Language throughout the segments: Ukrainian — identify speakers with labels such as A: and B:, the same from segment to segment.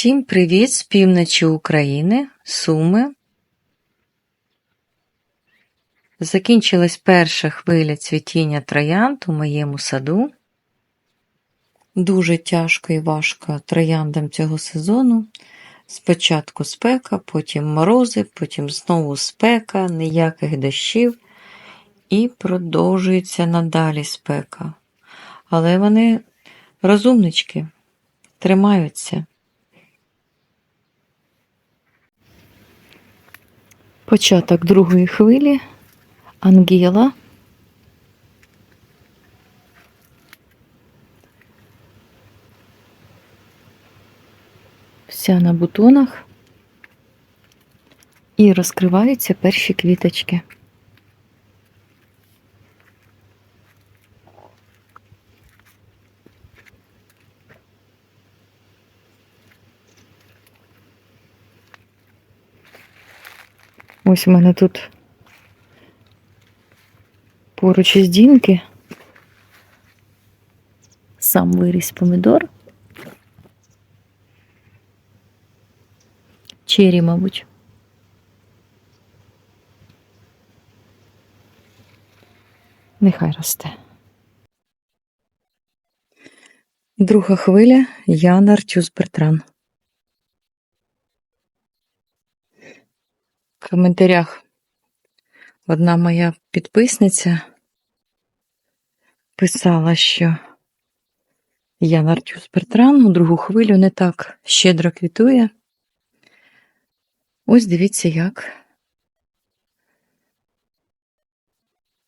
A: Всім привіт з півночі України, Суми. Закінчилась перша хвиля цвітіння троянд у моєму саду. Дуже тяжко і важко трояндам цього сезону. Спочатку спека, потім морози, потім знову спека, ніяких дощів. І продовжується надалі спека. Але вони розумнички, тримаються. Початок другої хвилі. Ангела. Вся на бутонах. І розкриваються перші квіточки. Ось у мене тут поруч із дінки. Сам виріс помідор. Чері, мабуть. Нехай росте. Друга хвиля Яна Артюс Бертран. В коментарях одна моя підписниця писала, що Яна Артюс Бертран у другу хвилю не так щедро квітує. Ось дивіться, як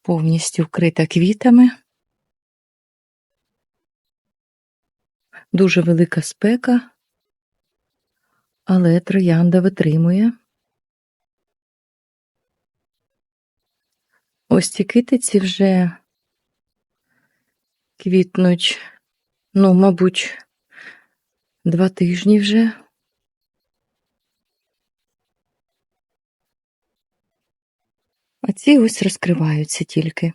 A: повністю вкрита квітами. Дуже велика спека, але троянда витримує. Ось ці китиці вже квітнуть, ну, мабуть, два тижні вже. А ці ось розкриваються тільки.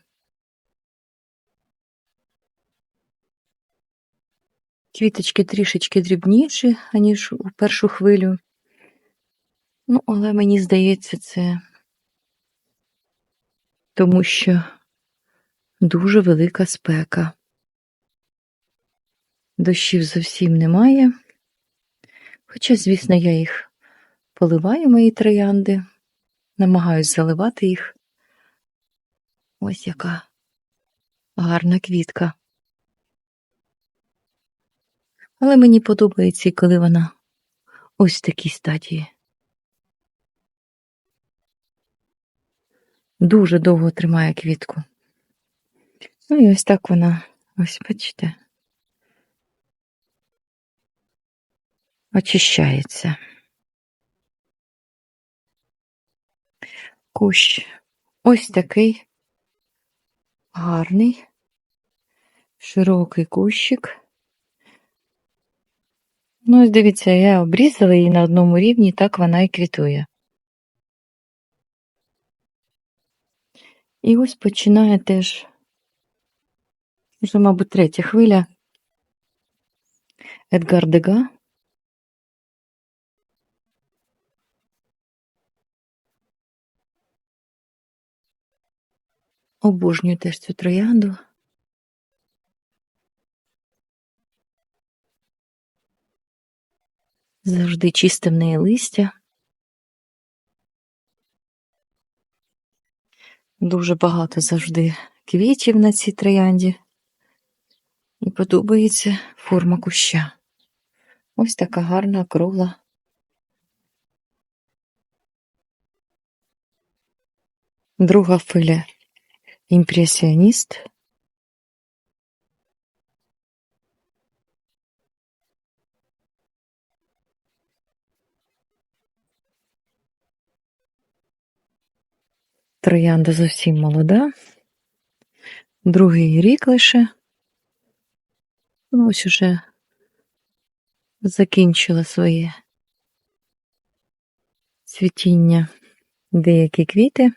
A: Квіточки трішечки дрібніші, аніж у першу хвилю. Ну, але мені здається, це тому що дуже велика спека. Дощів зовсім немає. Хоча, звісно, я їх поливаю, мої троянди, намагаюсь заливати їх. Ось яка гарна квітка. Але мені подобається, коли вона ось в такій стадії. Дуже довго тримає квітку. Ну і ось так вона, ось бачите, очищається. Кущ ось такий гарний, широкий кущик. Ну, ось дивіться, я обрізала її на одному рівні, так вона і квітує. І ось починає теж, вже, мабуть, третя хвиля Едгар Дега. Обожнюю теж цю троянду. Завжди чисте в неї листя. Дуже багато завжди квітів на цій троянді. І подобається форма куща. Ось така гарна кругла. Друга филя імпресіоніст. Троянда зовсім молода. Другий рік лише. Ну, ось уже закінчила своє цвітіння деякі квіти.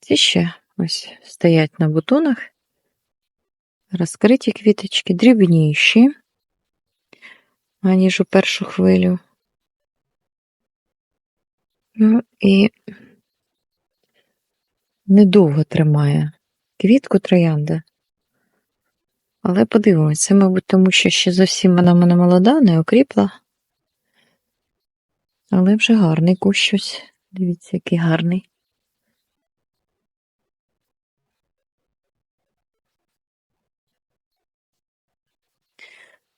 A: Ці ще ось стоять на бутонах. Розкриті квіточки, дрібніші. аніж у першу хвилю. Ну і недовго тримає квітку троянда. Але подивимось, це, мабуть, тому що ще зовсім вона мене молода, не окріпла. Але вже гарний кущ щось. Дивіться, який гарний.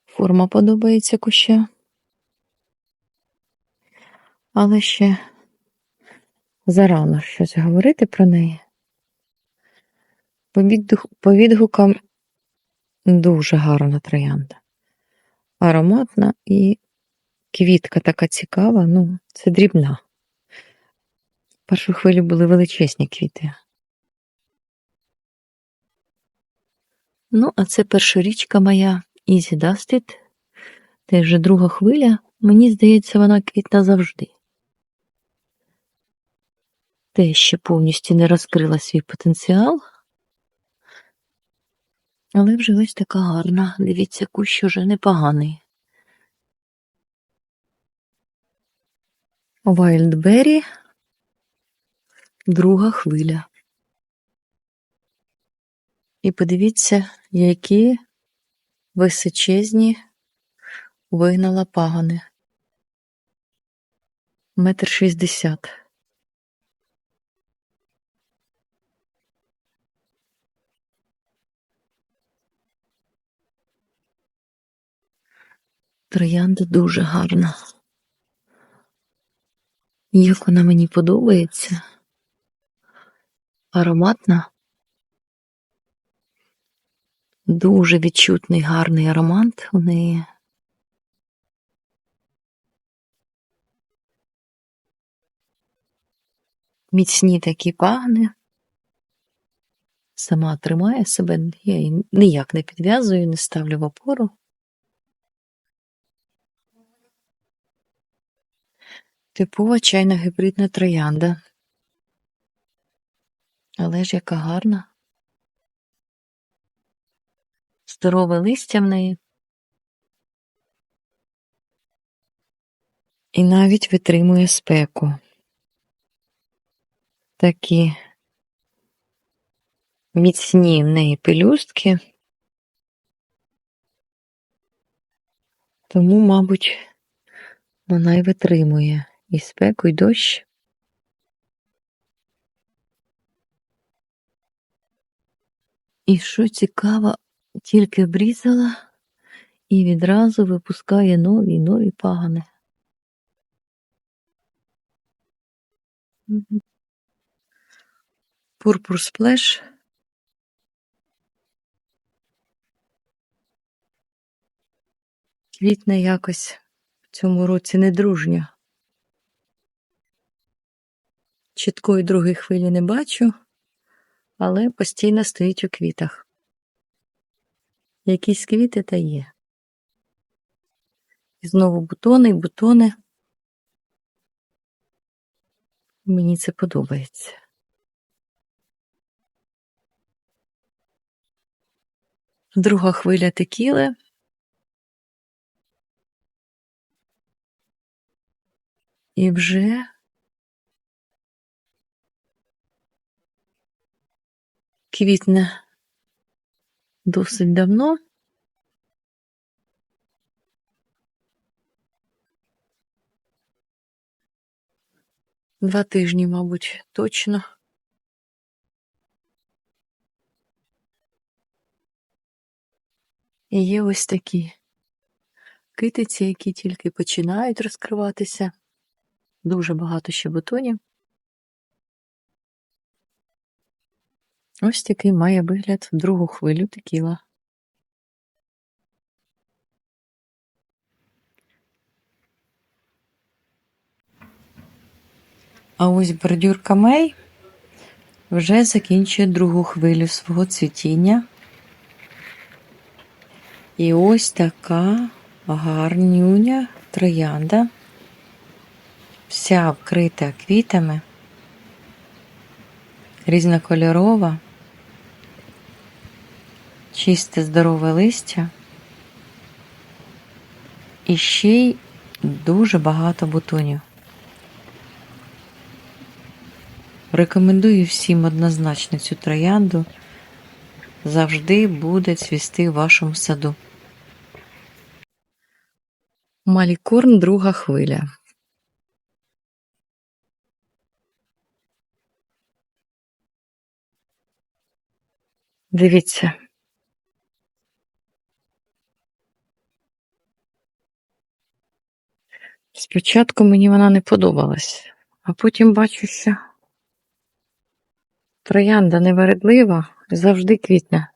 A: Форма подобається куща. Але ще зарано щось говорити про неї. По, відгук, по відгукам дуже гарна троянда. Ароматна і квітка така цікава, ну, це дрібна. В першу хвилю були величезні квіти. Ну, а це першорічка моя Dusted. Це вже друга хвиля. Мені здається, вона квітна завжди. Те ще повністю не розкрила свій потенціал. Але вже ось така гарна. Дивіться, кущ уже непоганий. Wildberry. Друга хвиля. І подивіться, які височезні вигнала пагони. Метр шістдесят. Троянда дуже гарна. Як вона мені подобається. Ароматна. Дуже відчутний гарний аромат у неї. Міцні такі пагни. Сама тримає себе, я її ніяк не підв'язую, не ставлю в опору. Типова чайна гібридна троянда. Але ж яка гарна. Здорове листя в неї. І навіть витримує спеку. Такі міцні в неї пелюстки. Тому, мабуть, вона й витримує і спеку, і дощ. І що цікаво, тільки обрізала і відразу випускає нові й нові пагани. Пурпур сплеш. Квітне якось в цьому році недружньо. Чіткої другої хвилі не бачу, але постійно стоїть у квітах. Якісь квіти та є. І знову бутони, бутони. Мені це подобається. Друга хвиля текіли. І вже квітне досить давно. Два тижні, мабуть, точно. І є ось такі китиці, які тільки починають розкриватися. Дуже багато ще бутонів. Ось такий має вигляд другу хвилю текіла. А ось бордюрка Мей вже закінчує другу хвилю свого цвітіння. І ось така гарнюня троянда, вся вкрита квітами, різнокольорова, чисте здорове листя І ще й дуже багато бутонів. Рекомендую всім однозначно цю троянду. Завжди буде цвісти в вашому саду. Малікорн друга хвиля. Дивіться. Спочатку мені вона не подобалась, а потім бачу, що троянда невередлива, завжди квітне.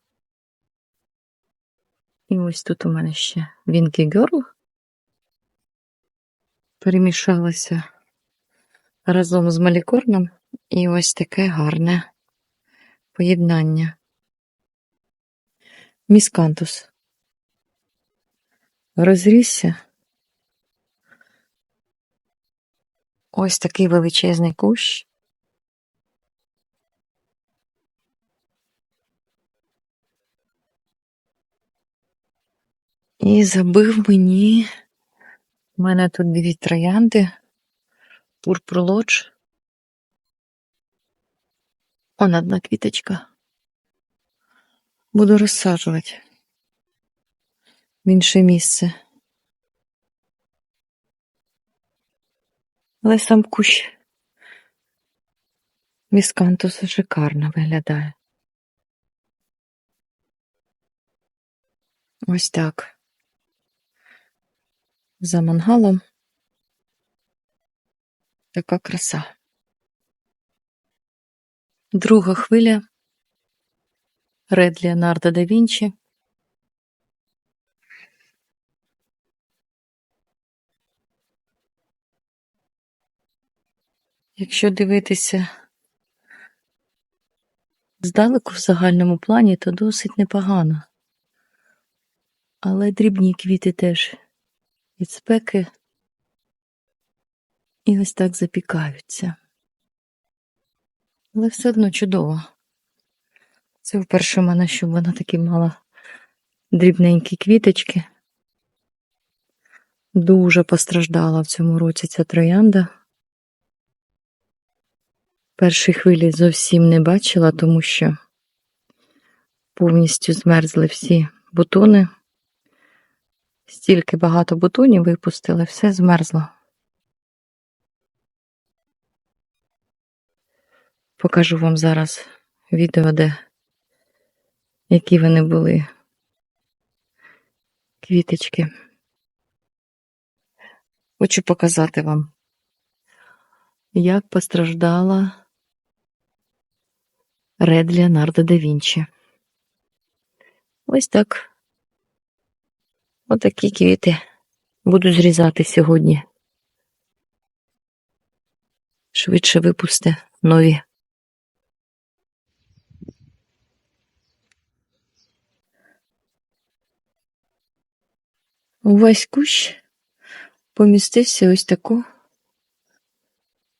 A: І ось тут у мене ще Вінкі Герл перемішалася разом з малікорном, і ось таке гарне поєднання. Міскантус. Розрісся. Ось такий величезний кущ. І забив мені. У мене тут дві троянди. Пурпурлоч. Он одна квіточка. Буду розсаджувати в інше місце. Але сам кущ міскантуса шикарно виглядає. Ось так. За мангалом. Така краса. Друга хвиля Ред Леонардо да Вінчі. Якщо дивитися здалеку в загальному плані, то досить непогано. Але дрібні квіти теж від спеки і ось так запікаються. Але все одно чудово. Це вперше в мене, щоб вона такі мала дрібненькі квіточки. Дуже постраждала в цьому році ця троянда. Перші хвилі зовсім не бачила, тому що повністю змерзли всі бутони. Стільки багато бутонів випустили, все змерзло. Покажу вам зараз відео, де які вони були квіточки. Хочу показати вам, як постраждала Ред Леонардо да Вінчі. Ось так. Отакі квіти буду зрізати сьогодні. Швидше випусте нові. Увесь кущ помістився ось таку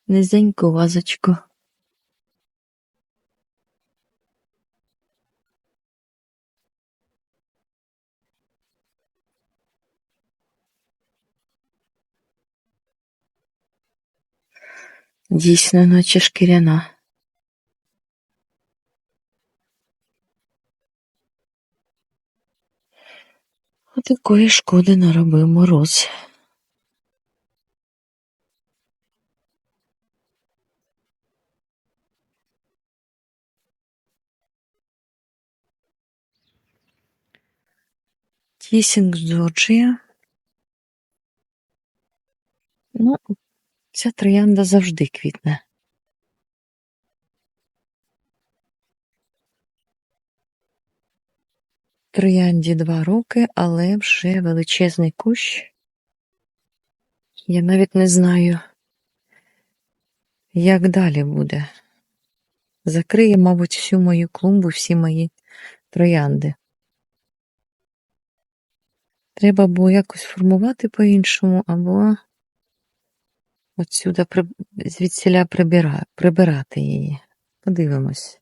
A: низеньку вазочку. Дійсно, наче шкіряна. Отакої шкоди наробив мороз. Тісінг Джорджія. Ну, ця троянда завжди квітне. Троянді два роки, але вже величезний кущ. Я навіть не знаю, як далі буде. Закриє, мабуть, всю мою клумбу, всі мої троянди. Треба було якось формувати по-іншому, або отсюда звідсіля прибира... прибирати її. Подивимось.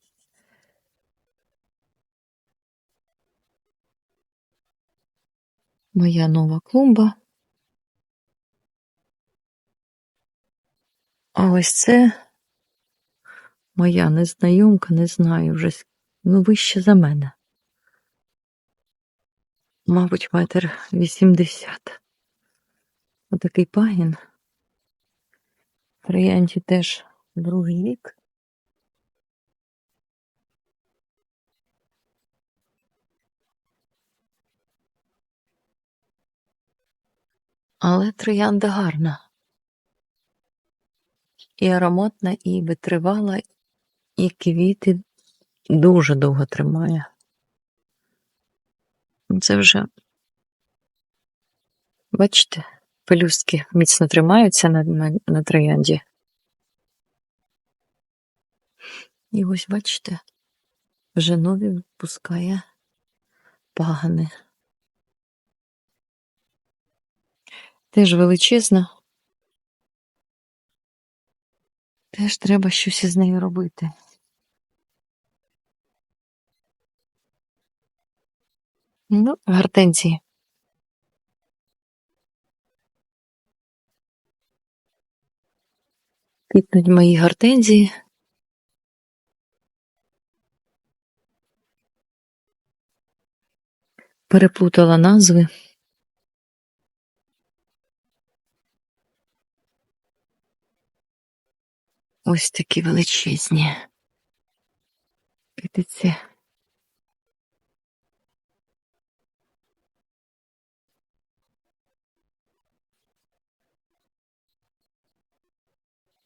A: Моя нова клумба. А ось це моя незнайомка, не знаю вже, ну вище за мене. Мабуть, метр вісімдесят. Отакий пагін. Троянді теж другий рік. Але троянда гарна. І ароматна, і витривала, і квіти дуже довго тримає. Це вже, бачите, пелюстки міцно тримаються на, на, на троянді. І ось бачите, вже нові випускає пагани. Теж величезна. Теж треба щось із нею робити. Ну, гортензії. Квітнуть мої гортензії. Переплутала назви. Ось такі величезні. Китиці.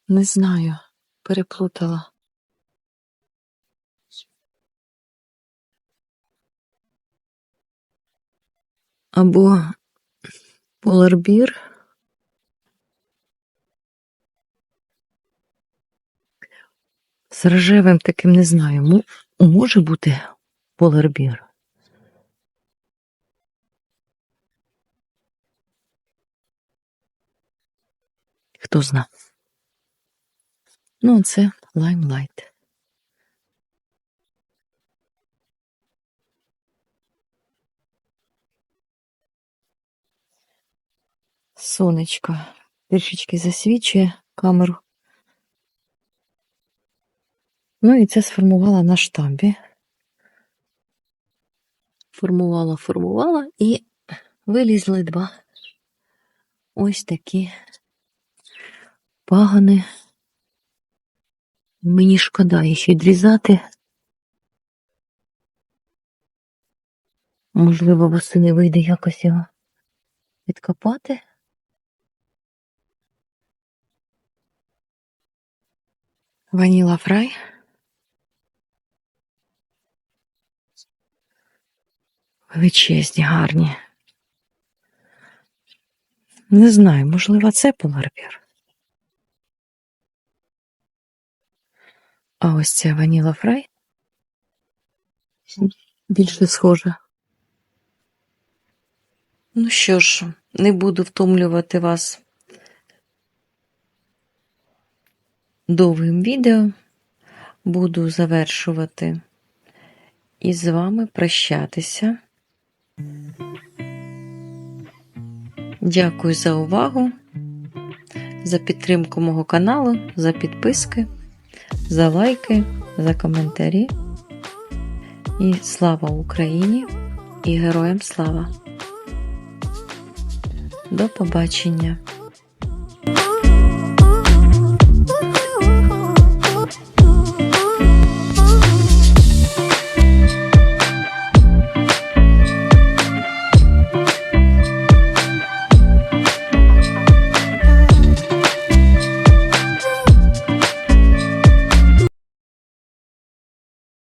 A: Не знаю, переплутала. Або поларбір. З рожевим таким не знаю. Мо- Може бути поларбір. Хто зна. Ну, це лаймлайт. Сонечко трішечки засвічує камеру. Ну і це сформувала на штамбі. Формувала, формувала і вилізли два ось такі пагани. Мені шкода їх відрізати. Можливо, восени вийде якось його відкопати. Ваніла фрай. Величезні, гарні. Не знаю, можливо, це поларбір. А ось ця ваніла фрай більше схожа. Ну що ж, не буду втомлювати вас довгим відео. Буду завершувати і з вами прощатися. Дякую за увагу, за підтримку мого каналу, за підписки, за лайки, за коментарі. І слава Україні і героям слава! До побачення!